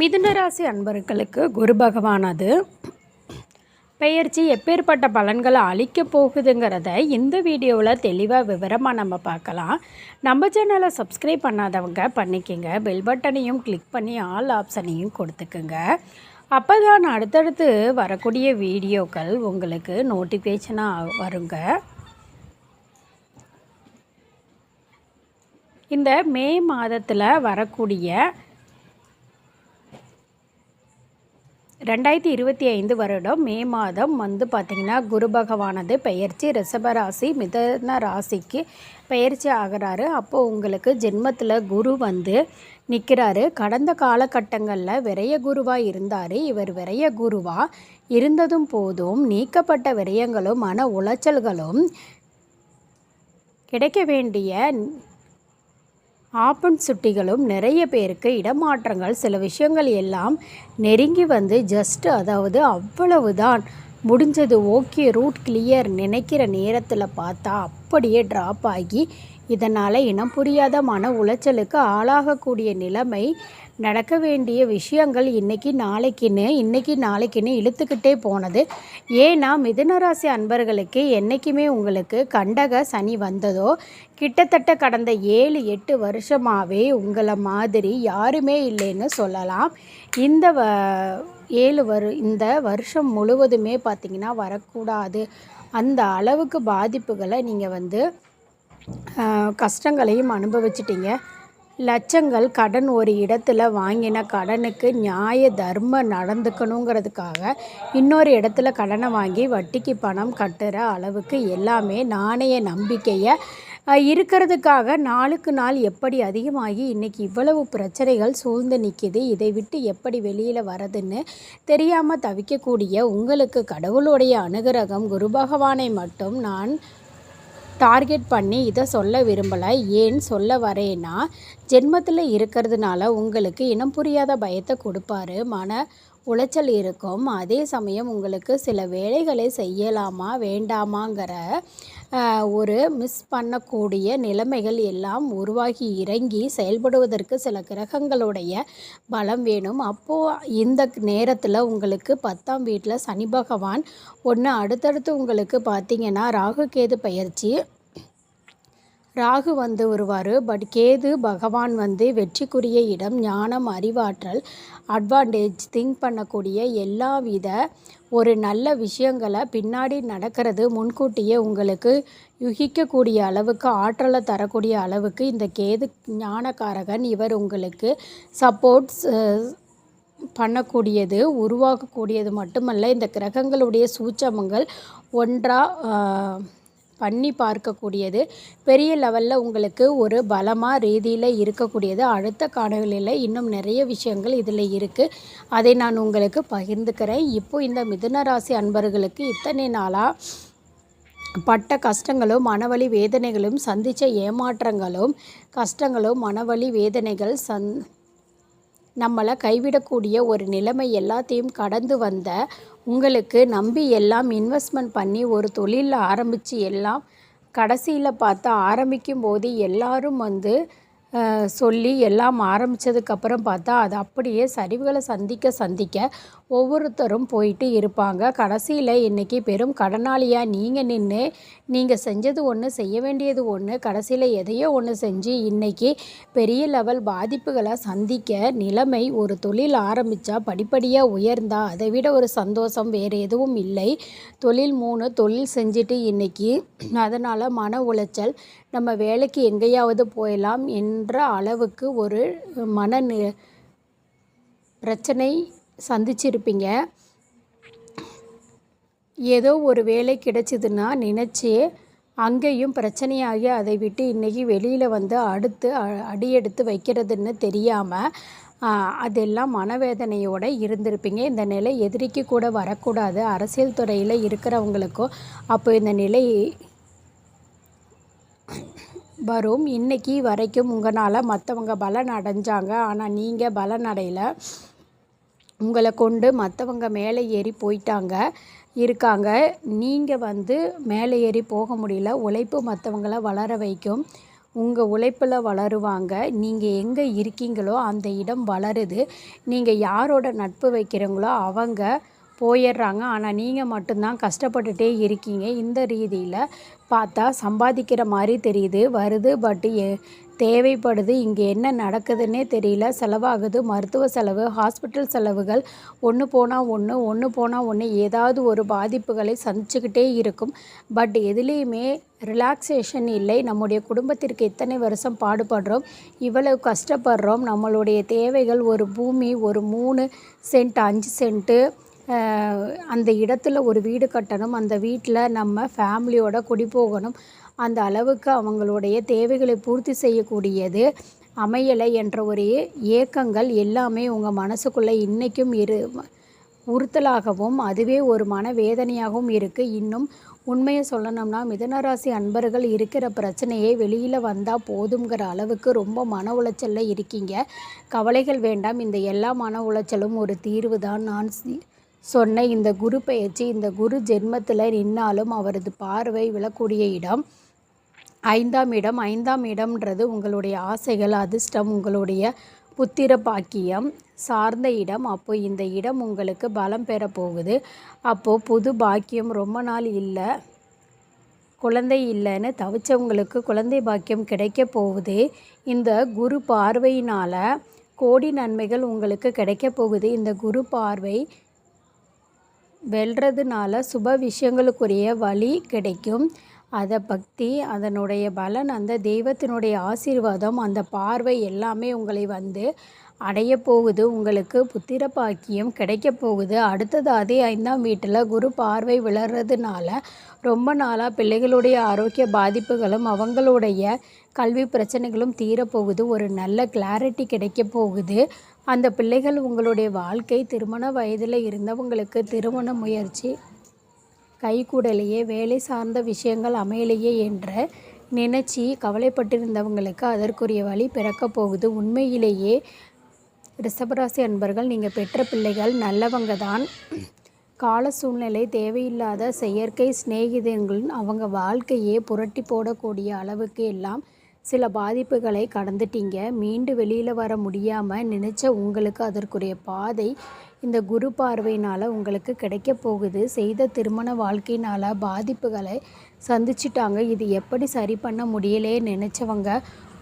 மிதுனராசி அன்பர்களுக்கு குரு பகவானது பெயர்ச்சி எப்பேற்பட்ட பலன்களை அளிக்க போகுதுங்கிறத இந்த வீடியோவில் தெளிவாக விவரமாக நம்ம பார்க்கலாம். நம்ம சேனலை சப்ஸ்கிரைப் பண்ணாதவங்க பண்ணிக்கோங்க. பெல் பட்டனையும் கிளிக் பண்ணி ஆல் ஆப்ஷனையும் கொடுத்துக்குங்க. அப்போ தான் அடுத்தடுத்து வரக்கூடிய வீடியோக்கள் உங்களுக்கு நோட்டிஃபிகேஷனாக வருங்க. இந்த மே மாதத்தில் வரக்கூடிய ரெண்டாயிரத்தி இருபத்தி ஐந்து வருடம் மே மாதம் வந்து பார்த்திங்கன்னா குரு பகவானது பெயர்ச்சி ரிஷபராசி மிதன ராசிக்கு பெயர்ச்சி ஆகிறாரு. அப்போது உங்களுக்கு ஜென்மத்தில் குரு வந்து நிற்கிறாரு கடந்த காலகட்டங்களில் விரைய குருவாக இருந்தார். இவர் விரைய குருவாக இருந்ததும் போதும் நீக்கப்பட்ட விரயங்களும் மன உளைச்சல்களும் கிடைக்க வேண்டிய ஆப்பன் சுட்டிகளும் நிறைய பேருக்கு இடமாற்றங்கள் சில விஷயங்கள் எல்லாம் நெருங்கி வந்து ஜஸ்ட் அதாவது அவ்வளவுதான். முடிஞ்சது ஓகே ரூட் கிளியர் நினைக்கிற நேரத்தில் பார்த்தா அப்படியே ட்ராப் ஆகி இதனால் இனம் புரியாத மன உளைச்சலுக்கு ஆளாகக்கூடிய நிலைமை நடக்க வேண்டிய விஷயங்கள் இன்றைக்கி நாளைக்குன்னு இன்றைக்கி நாளைக்குன்னு இழுத்துக்கிட்டே போனது. ஏன்னா மிதுனராசி அன்பர்களுக்கு என்றைக்குமே உங்களுக்கு கண்டக சனி வந்ததோ கிட்டத்தட்ட கடந்த ஏழு எட்டு வருஷமாகவே உங்களை மாதிரி யாருமே இல்லைன்னு சொல்லலாம். இந்த வ ஏழு வரு இந்த வருஷம் முழுவதுமே பார்த்திங்கன்னா வரக்கூடாது. அந்த அளவுக்கு பாதிப்புகளை நீங்கள் வந்து கஷ்டங்களையும் அனுபவிச்சிட்டிங்க. லட்சங்கள் கடன் ஒரு இடத்துல வாங்கின கடனுக்கு நியாய தர்மம் நடந்துக்கணுங்கிறதுக்காக இன்னொரு இடத்துல கடனை வாங்கி வட்டிக்கு பணம் கட்டுற அளவுக்கு எல்லாமே நாணய நம்பிக்கையை இருக்கிறதுக்காக நாளுக்கு நாள் எப்படி அதிகமாகி இன்றைக்கி இவ்வளவு பிரச்சனைகள் சூழ்ந்து நிற்கிது இதை விட்டு எப்படி வெளியில் வரதுன்னு தெரியாமல் தவிக்கக்கூடிய உங்களுக்கு கடவுளுடைய அனுகிரகம் குரு பகவானை மட்டும் நான் டார்கெட் பண்ணி இதை சொல்ல விரும்பலை. ஏன் சொல்ல வரேன்னா ஜென்மத்தில் இருக்கிறதுனால உங்களுக்கு இனம் புரியாத பயத்தை கொடுப்பாரு. மன உளைச்சல் இருக்கும். அதே சமயம் உங்களுக்கு சில வேலைகளை செய்யலாமா வேண்டாமாங்கிற ஒரு மிஸ் பண்ணக்கூடிய நிலைமைகள் எல்லாம் உருவாகி இறங்கி செயல்படுவதற்கு சில கிரகங்களுடைய பலம் வேணும். அப்போது இந்த நேரத்தில் உங்களுக்கு பத்தாம் வீட்டில் சனி பகவான் ஒன்று அடுத்தடுத்து உங்களுக்கு பார்த்திங்கன்னா ராகு கேது பயிற்சி ராகு வந்து வருவார் பட் கேது பகவான் வந்து வெற்றிக்குரிய இடம் ஞானம் அறிவாற்றல் அட்வான்டேஜ் திங்க் பண்ணக்கூடிய எல்லா வித ஒரு நல்ல விஷயங்களை பின்னாடி நடக்கிறது முன்கூட்டியே உங்களுக்கு யுகிக்கக்கூடிய அளவுக்கு ஆற்றலை தரக்கூடிய அளவுக்கு இந்த கேது ஞானக்காரகன் இவர் உங்களுக்கு சப்போர்ட்ஸ் பண்ணக்கூடியது உருவாக்கக்கூடியது மட்டுமல்ல இந்த கிரகங்களுடைய சூச்சமங்கள் ஒன்றாக பண்ணி பார்க்கக்கூடியது. பெரிய லெவலில் உங்களுக்கு ஒரு பலமாக ரீதியில் இருக்கக்கூடியது. அடுத்த காணொலியில் இன்னும் நிறைய விஷயங்கள் இதில் இருக்குது அதை நான் உங்களுக்கு பகிர்ந்துக்கிறேன். இப்போ இந்த மிதுனராசி அன்பர்களுக்கு இத்தனை நாளாக பட்ட கஷ்டங்களும் மனவழி வேதனைகளும் சந்தித்த ஏமாற்றங்களும் கஷ்டங்களும் மனவழி வேதனைகள் சந் நம்மளை கைவிடக்கூடிய ஒரு நிலைமை எல்லாத்தையும் கடந்து வந்த உங்களுக்கு நம்பி எல்லாம் இன்வெஸ்ட்மெண்ட் பண்ணி ஒரு தொழிலில் ஆரம்பித்து எல்லாம் கடைசியில் பார்த்தா ஆரம்பிக்கும் போது எல்லாரும் வந்து சொல்லி எல்லாம் ஆரம்பித்ததுக்கப்புறம் பார்த்தா அது அப்படியே சரிவுகளை சந்திக்க சந்திக்க ஒவ்வொருத்தரும் போயிட்டு இருப்பாங்க. கடைசியில் இன்றைக்கி பெரும் கடனாளியாக நீங்கள் நின்று நீங்கள் செஞ்சது ஒன்று செய்ய வேண்டியது ஒன்று கடைசியில் எதையோ ஒன்று செஞ்சு இன்றைக்கி பெரிய லெவல் பாதிப்புகளை சந்திக்க நிலைமை ஒரு தொழில் ஆரம்பித்தா படிப்படியாக உயர்ந்தா அதை விட ஒரு சந்தோஷம் வேறு எதுவும் இல்லை. தொழில் மூணு தொழில் செஞ்சுட்டு இன்றைக்கி அதனால் மன உளைச்சல் நம்ம வேலைக்கு எங்கேயாவது போயலாம் என்ற அளவுக்கு ஒரு மன பிரச்சனை சந்திச்சிருப்பீங்க. ஏதோ ஒரு வேலை கிடைச்சிதுன்னா நினச்சி அங்கேயும் பிரச்சனையாகி அதை விட்டு இன்றைக்கி வெளியில் வந்து அடுத்து அடியெடுத்து வைக்கிறதுன்னு தெரியாமல் அதெல்லாம் மனவேதனையோடு இருந்திருப்பீங்க. இந்த நிலை எதிரிக்கு கூட வரக்கூடாது. அரசியல் துறையில் இருக்கிறவங்களுக்கும் அப்போ இந்த நிலை வரும். இன்றைக்கி வரைக்கும் உங்களால் மற்றவங்க பலன் அடைஞ்சாங்க. ஆனால் நீங்கள் பலன் அடையலை. உங்களை கொண்டு மற்றவங்க மேலே ஏறி போயிட்டாங்க இருக்காங்க. நீங்கள் வந்து மேலே ஏறி போக முடியல. உழைப்பு மற்றவங்கள வளர வைக்கும். உங்கள் உழைப்பில் வளருவாங்க. நீங்கள் எங்கே இருக்கீங்களோ அந்த இடம் வளருது. நீங்கள் யாரோட நட்பு வைக்கிறீங்களோ அவங்க போயிடுறாங்க. ஆனால் நீங்கள் மட்டும்தான் கஷ்டப்பட்டுட்டே இருக்கீங்க. இந்த ரீதியில் பார்த்தா சம்பாதிக்கிற மாதிரி தெரியுது வருது பட் தேவைப்படுது. இங்கே என்ன நடக்குதுன்னே தெரியல. செலவாகுது மருத்துவ செலவு ஹாஸ்பிட்டல் செலவுகள். ஒன்று போனால் ஒன்று ஒன்று போனால் ஒன்று ஏதாவது ஒரு பாதிப்புகளை சந்திச்சுக்கிட்டே இருக்கும். பட் எதுலேயுமே ரிலாக்ஸேஷன் இல்லை. நம்முடைய குடும்பத்திற்கு இத்தனை வருஷம் பாடுபடுறோம்? இவ்வளவு கஷ்டப்படுறோம். நம்மளுடைய தேவைகள் ஒரு பூமி ஒரு மூணு சென்ட் அஞ்சு சென்ட்டு அந்த இடத்துல ஒரு வீடு கட்டணும் அந்த வீட்டில் நம்ம ஃபேமிலியோட குடி போகணும். அந்த அளவுக்கு அவங்களுடைய தேவைகளை பூர்த்தி செய்யக்கூடியது அமையலை என்ற ஒரு ஏக்கங்கள் எல்லாமே உங்கள் மனசுக்குள்ளே இன்றைக்கும் இரு உறுத்தலாகவும் அதுவே ஒரு மன வேதனையாகவும் இருக்குது இன்னும் உண்மையை சொல்லணும்னா மிதனராசி அன்பர்கள் இருக்கிற பிரச்சனையை வெளியில் வந்தால் போதுங்கிற அளவுக்கு ரொம்ப மன உளைச்சலில் இருக்கீங்க. கவலைகள் வேண்டாம். இந்த எல்லா மன உளைச்சலும் ஒரு தீர்வு தான் நான் சொன்ன இந்த குரு பயிற்சி இந்த குரு ஜென்மத்தில் நின்னாலும் அவரது பார்வை விழக்கூடிய இடம் ஐந்தாம் இடம். ஐந்தாம் இடம்ன்றது உங்களுடைய ஆசைகள் அதிர்ஷ்டம் உங்களுடைய புத்திர பாக்கியம் சார்ந்த இடம். அப்போ இந்த இடம் உங்களுக்கு பலம் பெற போகுது. அப்போது புது பாக்கியம் ரொம்ப நாள் இல்லை. குழந்தை இல்லைன்னு தவிச்சவங்களுக்கு குழந்தை பாக்கியம் கிடைக்க போகுது. இந்த குரு பார்வையினால் கோடி நன்மைகள் உங்களுக்கு கிடைக்க போகுது. இந்த குரு பார்வை வெல்றதுனால சுப விஷயங்களுக்குரிய வழி கிடைக்கும். அதை பக்தி அதனுடைய பலன் அந்த தெய்வத்தினுடைய ஆசீர்வாதம் அந்த பார்வை எல்லாமே உங்களை வந்து அடைய போகுது. உங்களுக்கு புத்திர பாக்கியம் கிடைக்க போகுது. அடுத்தது அதே ஐந்தாம் வீட்டில் குரு பார்வை விளறதுனால ரொம்ப நாளாக பிள்ளைகளுடைய ஆரோக்கிய பாதிப்புகளும் அவங்களுடைய கல்வி பிரச்சனைகளும் தீரப்போகுது ஒரு நல்ல கிளாரிட்டி கிடைக்க போகுது. அந்த பிள்ளைகள் உங்களுடைய வாழ்க்கை திருமண வயதில் இருந்தவங்களுக்கு திருமண முயற்சி கைகூடலையே வேலை சார்ந்த விஷயங்கள் அமையலையே என்ற நினச்சி கவலைப்பட்டிருந்தவங்களுக்கு அதற்குரிய வழி பிறக்கப் போகுது. உண்மையிலேயே ரிஷபராசி அன்பர்கள் நீங்கள் பெற்ற பிள்ளைகள் நல்லவங்க தான். கால சூழ்நிலை தேவையில்லாத செயற்கை சிநேகிதங்கள் அவங்க வாழ்க்கையே புரட்டி போடக்கூடிய அளவுக்கு எல்லாம் சில பாதிப்புகளை கடந்துட்டீங்க. மீண்டு வெளியில் வர முடியாமல் நினச்ச உங்களுக்கு அதற்குரிய பாதை இந்த குரு பார்வையினால் உங்களுக்கு கிடைக்க போகுது. செய்த திருமண வாழ்க்கையினால் பாதிப்புகளை சந்திச்சிட்டாங்க. இது எப்படி சரி பண்ண முடியலே நினச்சவங்க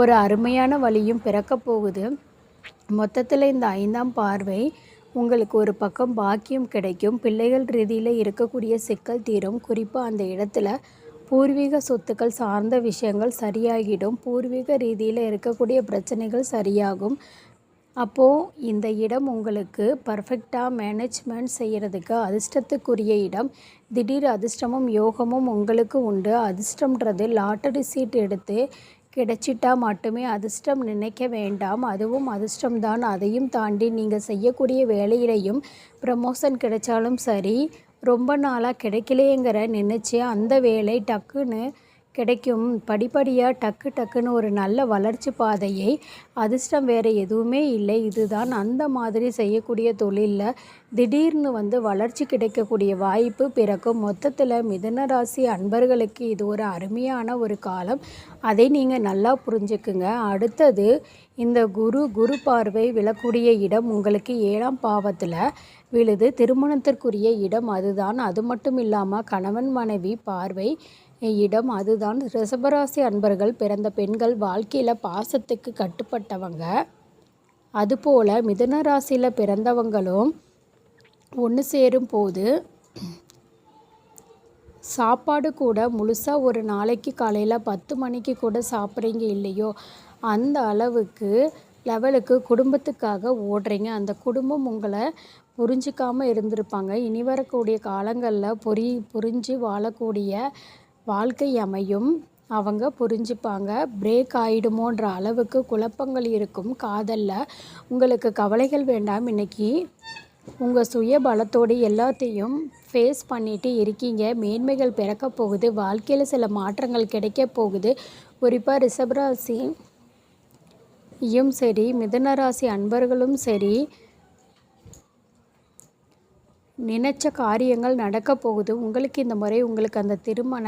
ஒரு அருமையான வழியும் பிறக்க போகுது. மொத்தத்தில் இந்த ஐந்தாம் பார்வை உங்களுக்கு ஒரு பக்கம் பாக்கியம் கிடைக்கும். பிள்ளைகள் ரீதியில் இருக்கக்கூடிய சிக்கல் தீரும். குறிப்பாக அந்த இடத்துல பூர்வீக சொத்துக்கள் சார்ந்த விஷயங்கள் சரியாகிடும். பூர்வீக ரீதியில் இருக்கக்கூடிய பிரச்சனைகள் சரியாகும். அப்போது இந்த இடம் உங்களுக்கு பர்ஃபெக்டாக மேனேஜ்மெண்ட் செய்கிறதுக்கு அதிர்ஷ்டத்துக்குரிய இடம். திடீர் அதிர்ஷ்டமும் யோகமும் உங்களுக்கு உண்டு. அதிர்ஷ்டம்ன்றது லாட்டரி சீட் எடுத்து கிடைச்சிட்டா மட்டுமே அதிர்ஷ்டம் நினைக்க வேண்டாம். அதுவும் அதிர்ஷ்டம்தான். அதையும் தாண்டி நீங்கள் செய்யக்கூடிய வேலையிலையும் ப்ரமோஷன் கிடைச்சாலும் சரி ரொம்ப நாளாக கிடைக்கலையேங்கிற நினச்சி அந்த வேலை டக்குன்னு கிடைக்கும். படிப்படியாக டக்கு டக்குன்னு ஒரு நல்ல வளர்ச்சி பாதையை அதிர்ஷ்டம் வேறு எதுவுமே இல்லை. இதுதான் அந்த மாதிரி செய்யக்கூடிய தொழிலில் திடீர்னு வந்து வளர்ச்சி கிடைக்கக்கூடிய வாய்ப்பு பிறக்கும். மொத்தத்தில் மிதன ராசி அன்பர்களுக்கு இது ஒரு அருமையான ஒரு காலம். அதை நீங்கள் நல்லா புரிஞ்சுக்குங்க. அடுத்தது இந்த குரு குரு பார்வை விழக்கூடிய இடம் உங்களுக்கு ஏழாம் பாவத்தில். விழுது. திருமணத்திற்குரிய இடம் அதுதான். அது மட்டும் இல்லாமல் கணவன் மனைவி பார்வை இடம் அதுதான். ரிஷபராசி அன்பர்கள் பிறந்த பெண்கள் வாழ்க்கையில் பாசத்துக்கு கட்டுப்பட்டவங்க. அதுபோல் மிதுன ராசியில் பிறந்தவங்களும் ஒன்று சேரும் போது சாப்பாடு கூட முழுசாக ஒரு நாளைக்கு காலையில் பத்து மணிக்கு கூட சாப்பிட்றீங்க இல்லையோ? அந்த அளவுக்கு லெவலுக்கு குடும்பத்துக்காக ஓடுறீங்க. அந்த குடும்பம் உங்களை புரிஞ்சிக்காமல் இருந்திருப்பாங்க. இனி வரக்கூடிய காலங்களில் புரி புரிஞ்சு வாழக்கூடிய வாழ்க்கை அமையும். அவங்க புரிஞ்சுப்பாங்க. பிரேக் ஆகிடுமோன்ற அளவுக்கு குழப்பங்கள் இருக்கும். காதலில் உங்களுக்கு கவலைகள் வேண்டாம். இன்றைக்கி உங்கள் சுய பலத்தோடு எல்லாத்தையும் ஃபேஸ் பண்ணிட்டு இருக்கீங்க. மேன்மைகள் பிறக்க போகுது. வாழ்க்கையில் சில மாற்றங்கள் கிடைக்க போகுது. குறிப்பாக யும் சரி மிதனராசி அன்பர்களும் சரி நினச்ச காரியங்கள் நடக்க போகுது. உங்களுக்கு இந்த முறை உங்களுக்கு அந்த திருமண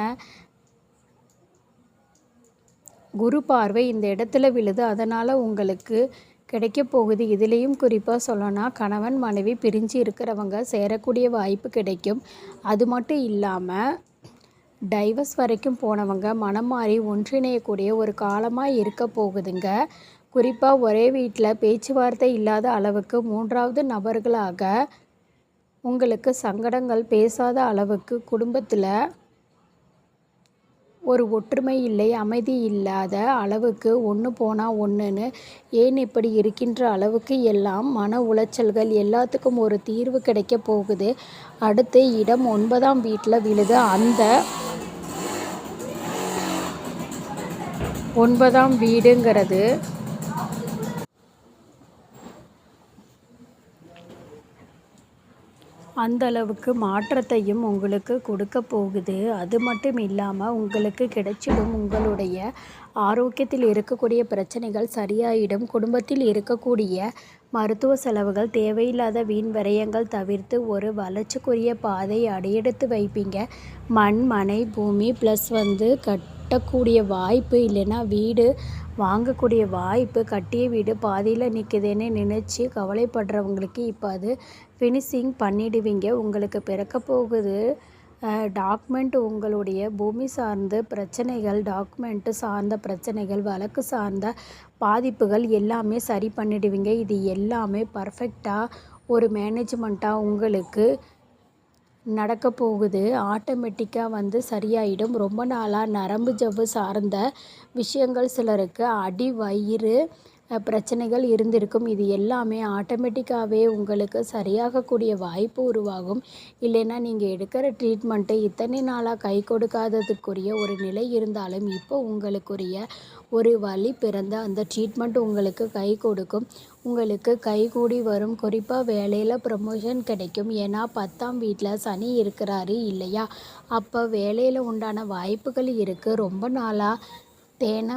குரு பார்வை இந்த இடத்துல விழுது. அதனால் உங்களுக்கு கிடைக்க போகுது. இதுலேயும் குறிப்பாக சொல்லணும்னா கணவன் மனைவி பிரிஞ்சு இருக்கிறவங்க சேரக்கூடிய வாய்ப்பு கிடைக்கும். அது மட்டும் இல்லாமல் டைவர்ஸ் வரைக்கும் போனவங்க மனம் மாறி ஒன்றிணையக்கூடிய ஒரு காலமாக இருக்க போகுதுங்க. குறிப்பாக ஒரே வீட்டில் பேச்சுவார்த்தை இல்லாத அளவுக்கு மூன்றாவது நபர்களாக உங்களுக்கு சங்கடங்கள் பேசாத அளவுக்கு குடும்பத்தில் ஒரு ஒற்றுமை இல்லை அமைதி இல்லாத அளவுக்கு ஒன்று போனால் ஒன்றுன்னு ஏன் இப்படி இருக்கின்ற அளவுக்கு எல்லாம் மன உளைச்சல்கள் எல்லாத்துக்கும் ஒரு தீர்வு கிடைக்க போகுது. அடுத்து இடம் ஒன்பதாம் வீட்டில் விழுது. அந்த ஒன்பதாம் வீடுங்கிறது அந்த அளவுக்கு மாற்றத்தையும் உங்களுக்கு கொடுக்க போகுது. அது மட்டும் இல்லாமல் உங்களுக்கு கிடைச்சிடும் உங்களுடைய ஆரோக்கியத்தில் இருக்கக்கூடிய பிரச்சனைகள் சரியாயிடும். குடும்பத்தில் இருக்கக்கூடிய மருத்துவ செலவுகள் தேவையில்லாத வீண் விரயங்கள் தவிர்த்து ஒரு வளர்ச்சிக்குரிய பாதை அடியெடுத்து வைப்பீங்க. மண் மனை பூமி ப்ளஸ் வந்து கட்டக்கூடிய வாய்ப்பு இல்லைன்னா வீடு வாங்கக்கூடிய வாய்ப்பு கட்டிய வீடு பாதியில் நிற்குதுன்னு நினச்சி கவலைப்படுறவங்களுக்கு இப்போ அது ஃபினிஷிங் பண்ணிடுவீங்க. உங்களுக்கு பிறக்க போகுது. டாக்குமெண்ட் உங்களுடைய பூமி சார்ந்த பிரச்சனைகள் டாக்குமெண்ட்டு சார்ந்த பிரச்சனைகள் வழக்கு சார்ந்த பாதிப்புகள் எல்லாமே சரி பண்ணிடுவீங்க. இது எல்லாமே பர்ஃபெக்டாக ஒரு மேனேஜ்மெண்ட்டாக உங்களுக்கு நடக்க போகுது. ஆட்டோமேட்டிக்காக வந்து சரியாயிடும். ரொம்ப நாளாக நரம்பு ஜவ்வு சார்ந்த விஷயங்கள் சிலருக்கு அடி வயிறு பிரச்சனைகள் இருந்திருக்கும். இது எல்லாமே ஆட்டோமேட்டிக்காகவே உங்களுக்கு சரியாகக்கூடிய வாய்ப்பு உருவாகும். இல்லைன்னா நீங்கள் எடுக்கிற ட்ரீட்மெண்ட்டு இத்தனை நாளாக கை கொடுக்காததுக்குரிய ஒரு நிலை இருந்தாலும் இப்போ உங்களுக்குரிய ஒரு வழி பிறந்த அந்த ட்ரீட்மெண்ட் உங்களுக்கு கை கொடுக்கும். உங்களுக்கு கைகூடி வரும். குறிப்பாக வேலையில் ப்ரமோஷன் கிடைக்கும். ஏன்னா பத்தாம் வீட்டில் சனி இருக்கிறாரு இல்லையா? அப்போ வேலையில் உண்டான வாய்ப்புகள் இருக்குது ரொம்ப நாளாக தேனை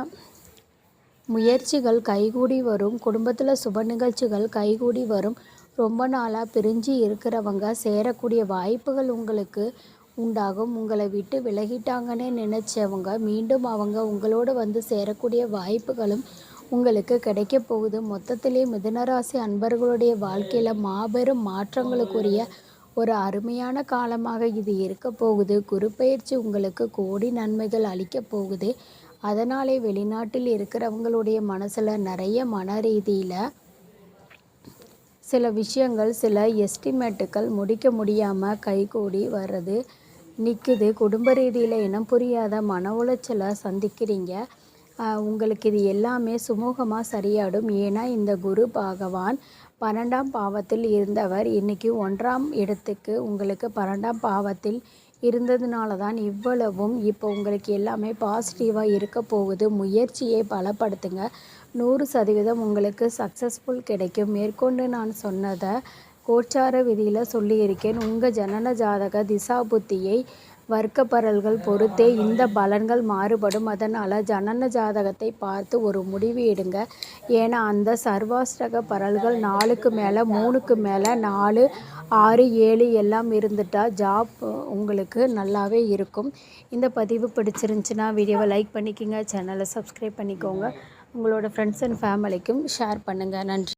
முயற்சிகள் கைகூடி வரும். குடும்பத்தில் சுப நிகழ்ச்சிகள் கைகூடி வரும். ரொம்ப நாளாக பிரிஞ்சு இருக்கிறவங்க சேரக்கூடிய வாய்ப்புகள் உங்களுக்கு உண்டாகும். உங்களை விட்டு விலகிட்டாங்கன்னே நினச்சவங்க மீண்டும் அவங்க உங்களோட வந்து சேரக்கூடிய வாய்ப்புகளும் உங்களுக்கு கிடைக்க போகுது. மொத்தத்திலே மிதனராசி அன்பர்களுடைய வாழ்க்கையில் மாபெரும் மாற்றங்களுக்குரிய ஒரு அருமையான காலமாக இது இருக்க போகுது. குரு பயிற்சி உங்களுக்கு கோடி நன்மைகள் அளிக்க போகுது. அதனாலே வெளிநாட்டில் இருக்கிறவங்களுடைய மனசில் நிறைய மன ரீதியில் சில விஷயங்கள் சில எஸ்டிமேட்டுகள் முடிக்க முடியாமல் கைகூடி வர்றது நிற்குது குடும்ப ரீதியில் இனம் புரியாத மன உளைச்சலை சந்திக்கிறீங்க. உங்களுக்கு இது எல்லாமே சுமூகமாக சரியாடும். ஏன்னா இந்த குரு பகவான் பன்னெண்டாம் பாவத்தில் இருந்தவர். இன்றைக்கி ஒன்றாம் இடத்துக்கு உங்களுக்கு பன்னெண்டாம் பாவத்தில் இருந்ததுனால தான் இவ்வளவும் இப்போ உங்களுக்கு எல்லாமே பாசிட்டிவாக இருக்க போகுது. முயற்சியை பலப்படுத்துங்க. நூறு சதவீதம் உங்களுக்கு சக்ஸஸ்ஃபுல் கிடைக்கும். மேற்கொண்டு நான் சொன்னதை கோச்சார விதியில் சொல்லியிருக்கேன். உங்கள் ஜனன ஜாதக திசா புத்தியை வர்க்க பரல்கள் பொறுத்தே இந்த பலன்கள் மாறுபடும். அதனால் ஜனன ஜாதகத்தை பார்த்து ஒரு முடிவு எடுங்க. ஏன்னா அந்த சர்வாஷ்டக பரல்கள் நாலுக்கு மேலே மூணுக்கு மேலே நாலு ஆறு ஏழு எல்லாம் இருந்துட்டால் ஜாப் உங்களுக்கு நல்லாவே இருக்கும். இந்த பதிவு பிடிச்சிருந்துச்சின்னா வீடியோவை லைக் பண்ணிக்கோங்க. சேனலை சப்ஸ்கிரைப் பண்ணிக்கோங்க. உங்களோட ஃப்ரெண்ட்ஸ் அண்ட் ஃபேமிலிக்கும் ஷேர் பண்ணுங்கள் நன்றி.